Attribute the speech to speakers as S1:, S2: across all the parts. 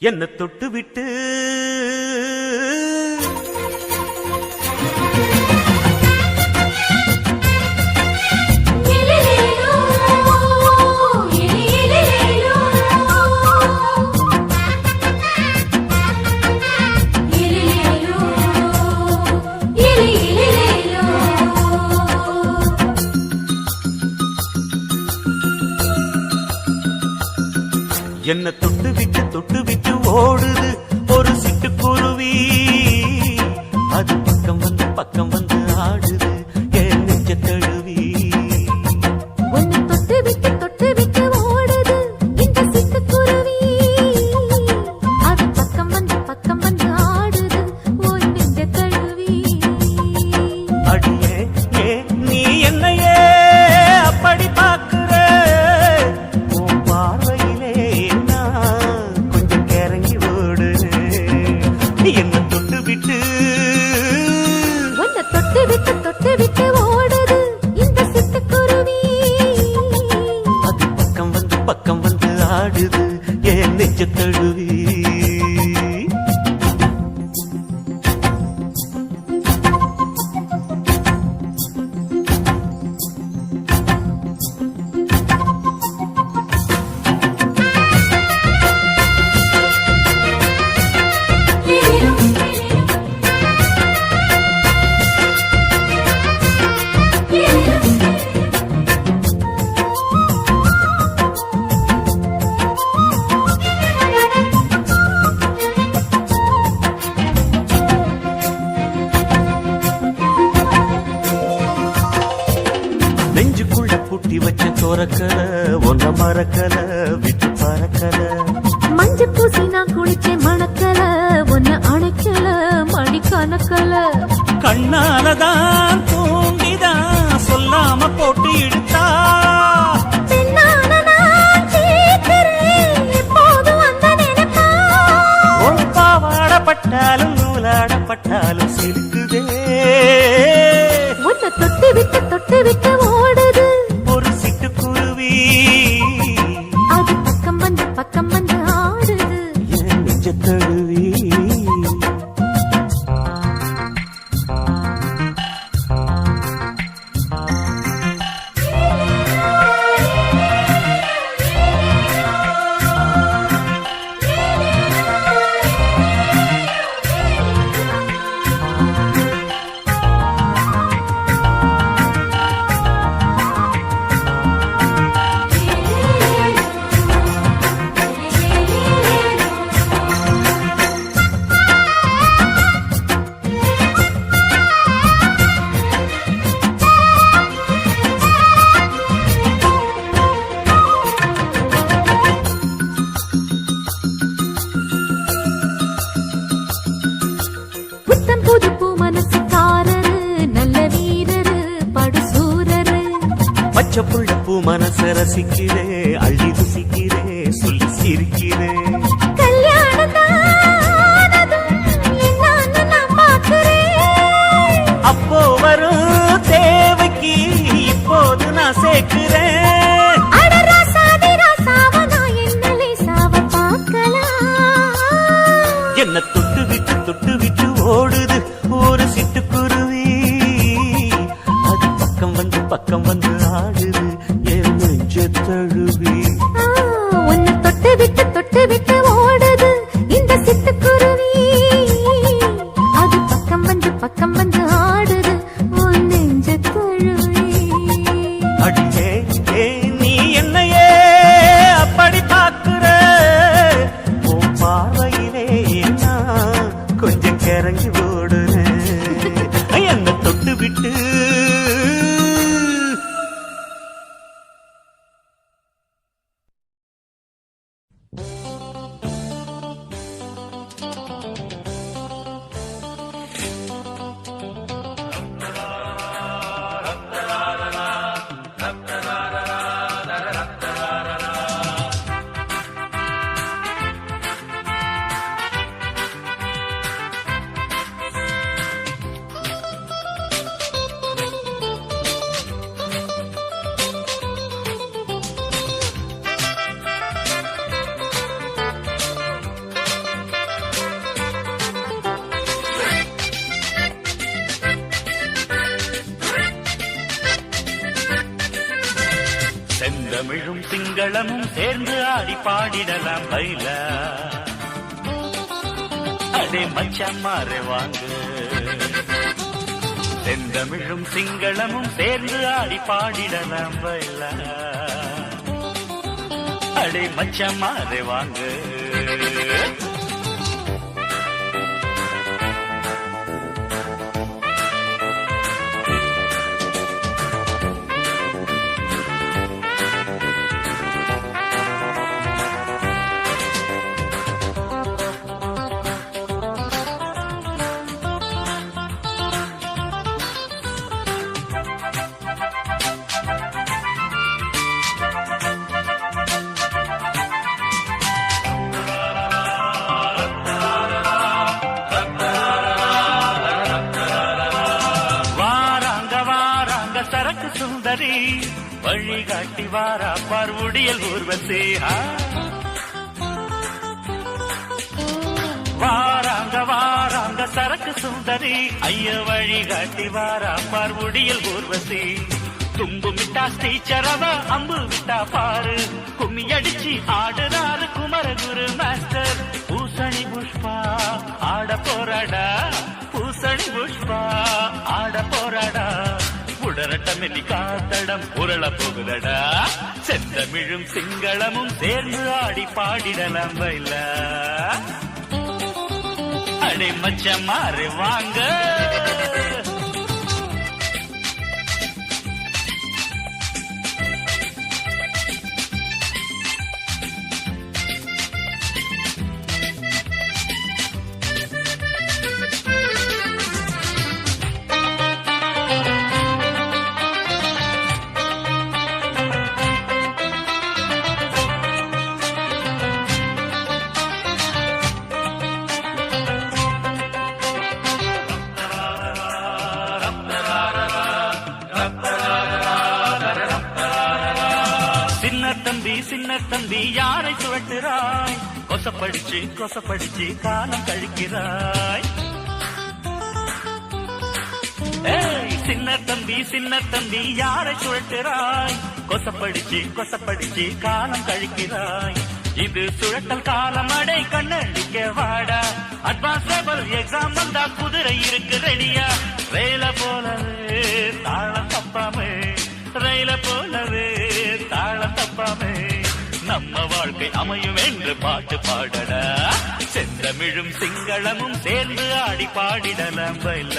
S1: என்ன தொட்டு விட்டு என்ன தொட்டு விட்டு தொட்டு விட்டு ஓடுது. ஒரு சிட்டுக்குருவி. அது பக்கம் வந்து பக்கம் வந்து கட்டி வச்ச தோறக்கல ஒன்ன மறக்கல விட்டு பறக்கல.
S2: மஞ்ச பூசி நான் குளிச்ச மணக்கல ஒன்ன அணைக்கல மணி கணக்கல.
S1: கண்ணாலதான் தூண்டிதான் சொல்லாம போட்டு இழுத்தா. பட்டாலும் நூலாடப்பட்டாலும்
S2: சிலுக்கு
S1: பச்சை புள்ள பூ மனச ரசிக்கிறே அள்ளி ருசிக்கிறே சொல்லி சிரிக்கிறே. அப்போ வரும் தேவைக்கு இப்போது நான் சேர்க்கிறேன்.
S3: மங்களமும் சேர்ந்து ஆடி பாடிடலாம் பைல. அதே மச்சான் மாறு வாங்க. செந்தமிழும் சிங்களமும் சேர்ந்து ஆடி பாடிடலாம் பைல. அடே மச்சான் மாறு வாங்க. சுந்தரி வழிகாட்டி வாரா பார்வுடியல் ஊர்வசே வாராங்க வாராங்க சரக்கு சுந்தரி. ஐய வழிகாட்டி வாரா பார்வுடியல் ஊர்வசி தும்பு விட்டா ஸ்ரீச்சரவ அம்பு விட்டா பாரு. கும்மி அடிச்சு ஆடுறாரு குமரகுரு மாஸ்டர். பூசணி புஷ்பா ஆட போராடா பூசணி புஷ்பா ஆட போராடா உடரட்டமெல்லி காத்தடம் உருள போகுதடா. செந்தமிழும் சிங்களமும் சேர்ந்து ஆடி பாடிடலாம் பைல அடே மச்ச மாறு வாங்க. சின்ன யாரை சுழட்டுறாய் கொசப்படிச்சு கொசப்படிச்சு காலம் கழிக்கிறாய். சின்ன தம்பி சின்ன தம்பி யாரை சுழட்டுறாய் கொசப்படிச்சு கொசப்படிச்சு காலம் கழிக்கிறாய். இது சுழட்டல் காலம் அடை கண்ணடிக்க வாடா. அட்வான்ஸ் லெவல் எக்ஸாம் வந்தா குதிரை இருக்கு ரெடியா அமையும் என்று பாட்டு பாடட செந்தமிழும் சிங்களமும் சேர்ந்து ஆடி பாடிடலாம் பைல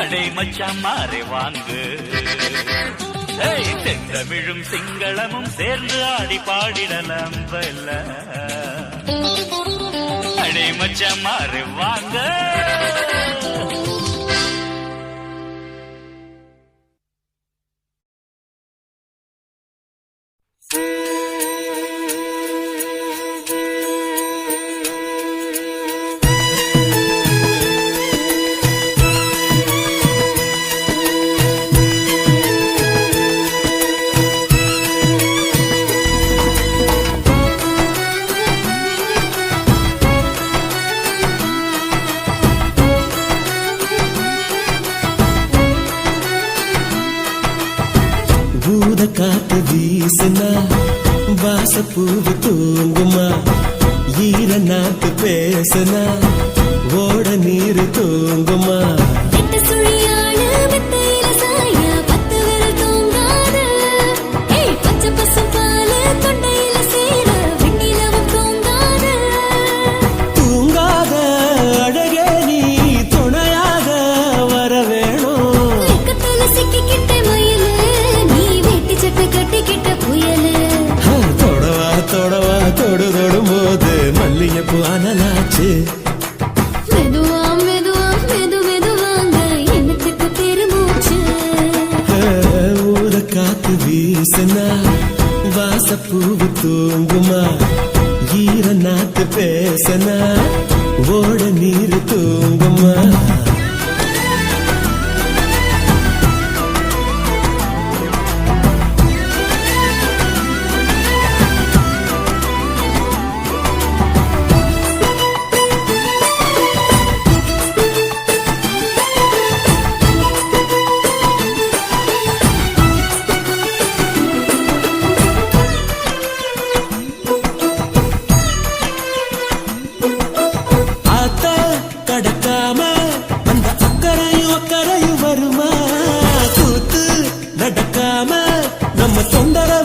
S3: அடே மச்சான் மாறி வாங்கு. செந்தமிழும் சிங்களமும் சேர்ந்து ஆடி பாடிடலாம் பைல அடே மச்சான் மாறி வாங்க.
S4: காத்து வீசுனா வாசப்பூவு தூங்குமா? ஈர நாத்து பேசுனா ஓட நீர் தூங்குமா?
S2: வெட்ட
S4: வீசுனா வாசப்பூவு தூங்குமா? ஈர நாத்து பேசனா ஓட நீர் தூங்குமா? తొందర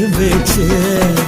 S4: Belki vece